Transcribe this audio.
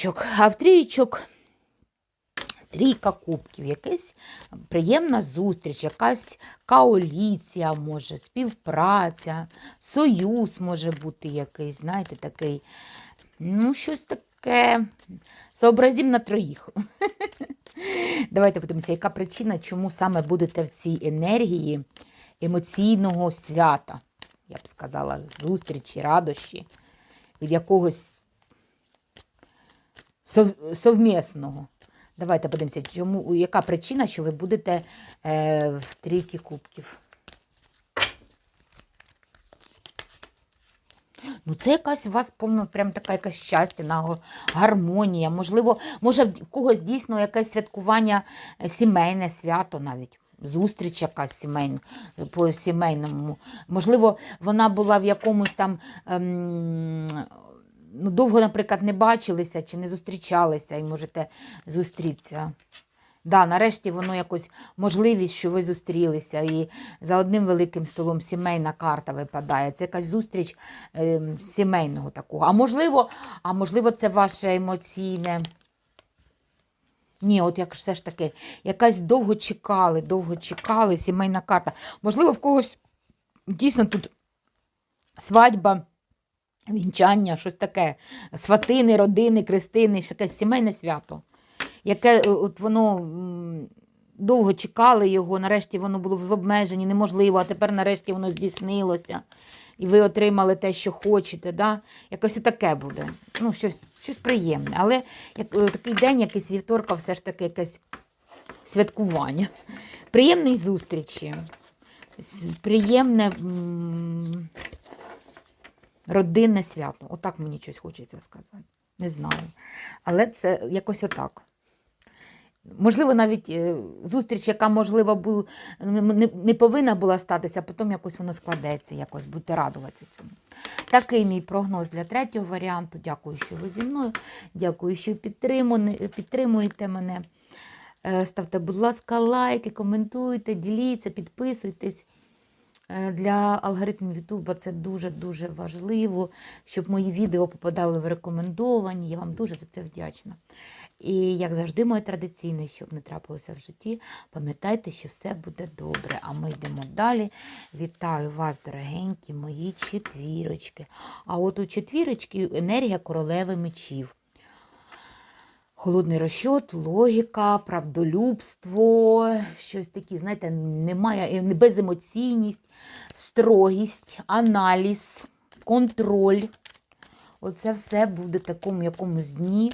трійчок. А в трійчок трійка кубків, якась приємна зустріч, якась коаліція може, співпраця, союз може бути якийсь, знаєте, такий, ну, щось таке. Сообразім на троїх. Давайте подивимося, яка причина, чому саме будете в цій енергії емоційного свята, я б сказала, зустрічі, радощі, від якогось сов- совмісного. Давайте подивимося, чому, яка причина, що ви будете е, в трійки кубків. Ну, це якась у вас повно, прям така якась щастя, гармонія. Можливо, може, в когось дійсно якесь святкування, е, сімейне свято навіть. Зустріч якась сімейна, по сімейному. Можливо, вона була в якомусь там ем, ну, довго, наприклад, не бачилися чи не зустрічалися, і можете зустрітися. Да, нарешті воно якось можливість, що ви зустрілися, і за одним великим столом сімейна карта випадає. Це якась зустріч ем, сімейного такого. А можливо, а можливо, це ваше емоційне. Ні, от як все ж таки, якась довго чекали, довго чекали, сімейна карта. Можливо, в когось дійсно тут свадьба, вінчання, щось таке. Сватини, родини, крестини, якесь сімейне свято. Яке е, от воно довго чекали його, нарешті воно було в обмеженні, неможливо, а тепер нарешті воно здійснилося. І ви отримали те, що хочете. Да? Якось таке буде. Ну, щось, щось приємне. Але як, е, такий день, якийсь вівторка, все ж таки якесь святкування. Приємної зустрічі. Приємне родинне свято. Отак мені щось хочеться сказати. Не знаю. Але це якось отак. Можливо, навіть е, зустріч, яка, можливо, бу- не, повинна була статися, а потім якось воно складеться, якось будете радуватися цьому. Такий мій прогноз для третього варіанту. Дякую, що ви зі мною. Дякую, що підтримуєте мене. Е, Ставте, будь ласка, лайки, коментуйте, діліться, підписуйтесь. Е, Для алгоритмів Ютуба це дуже-дуже важливо, щоб мої відео попадали в рекомендовані. Я вам дуже за це вдячна. І, як завжди, моє традиційне, щоб не трапилося в житті, пам'ятайте, що все буде добре. А ми йдемо далі. Вітаю вас, дорогенькі мої четвірочки. А от у четвірочки енергія королеви мечів. Холодний розчот, логіка, правдолюбство, щось таке, знаєте, немає е, беземоційність, строгість, аналіз, контроль. Оце все буде в такому якомусь дні